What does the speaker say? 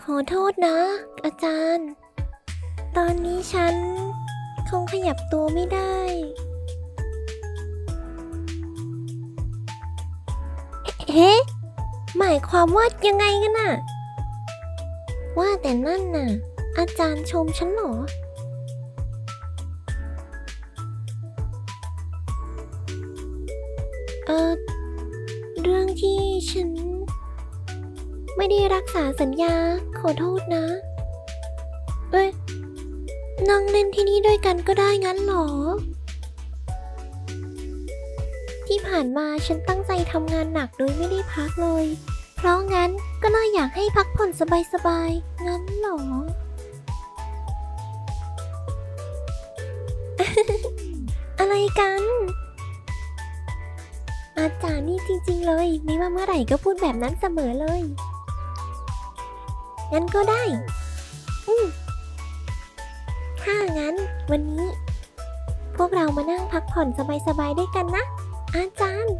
ขอโทษนะ อาจารย์ ตอนนี้ฉัน คงขยับตัวไม่ได้ เฮ้หมายความว่ายังไงกันน่ะ ว่าแต่นั่นน่ะ อาจารย์ชมฉันเหรอ เออเรื่องที่ฉัน ไม่ได้รักษาสัญญา ขอโทษนะ เอ้ย นั่งเล่นที่นี่ด้วยกันก็ได้งั้นเหรอ ที่ผ่านมาฉันตั้งใจทำงานหนักโดยไม่ได้พักเลย เพราะงั้นก็เลยอยากให้พักผ่อนสบายๆ งั้นเหรอ อะไรกัน อาจารย์นี่จริงๆเลย ไม่ว่าเมื่อไหร่ก็พูดแบบนั้นเสมอเลย งั้นก็ได้ อืมถ้างั้นวันนี้ พวกเรามานั่งพักผ่อนสบายๆด้วยกันนะ อาจารย์